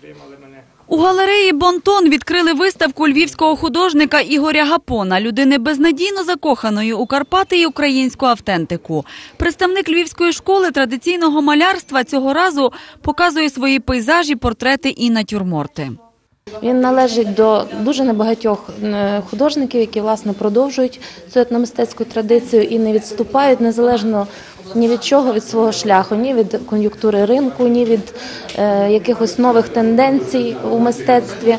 підтримали мене. У галереї Бонтон відкрили виставку львівського художника Ігоря Гапона, людини безнадійно закоханої у Карпати і українську автентику. Представник львівської школи традиційного малярства цього разу показує свої пейзажі, портрети і натюрморти. Він належить до дуже небагатьох е, художників, які власне продовжують цю етномистецьку традицію і не відступають незалежно ні від чого від свого шляху, ні від кон'юнктури ринку, ні від е, якихось нових тенденцій у мистецтві.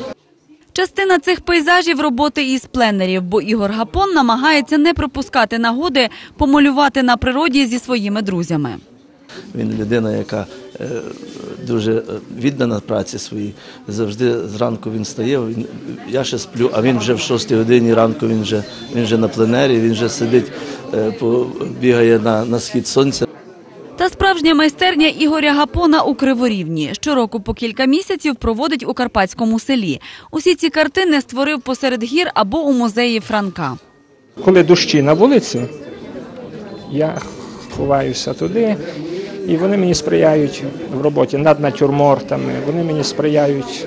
Частина цих пейзажів роботи із пленерів, бо Ігор Гапон намагається не пропускати нагоди помалювати на природі зі своїми друзями. Він людина, яка дуже е, віддана праці своїй. Завжди зранку він стає. Він, я ще сплю, а він вже в 6 годині ранку він вже, він вже на пленері, він вже сидить, е, бігає на, на схід сонця. Та справжня майстерня Ігоря Гапона у Криворівні. Щороку по кілька місяців проводить у Карпатському селі. Усі ці картини створив посеред гір або у музеї Франка. Коли дощі на вулиці, я ховаюся туди, і вони мені сприяють в роботі над натюрмортами, вони мені сприяють.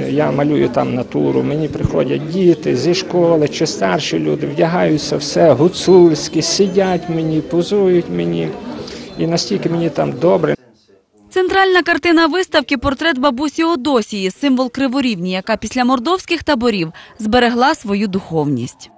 е, Я малюю там натуру, мені приходять діти зі школи чи старші люди, вдягаються все гуцульські, сидять мені, позують мені. І настільки мені там добре. Центральна картина виставки портрет бабусі Одосії, символ Криворівні, яка після мордовських таборів зберегла свою духовність.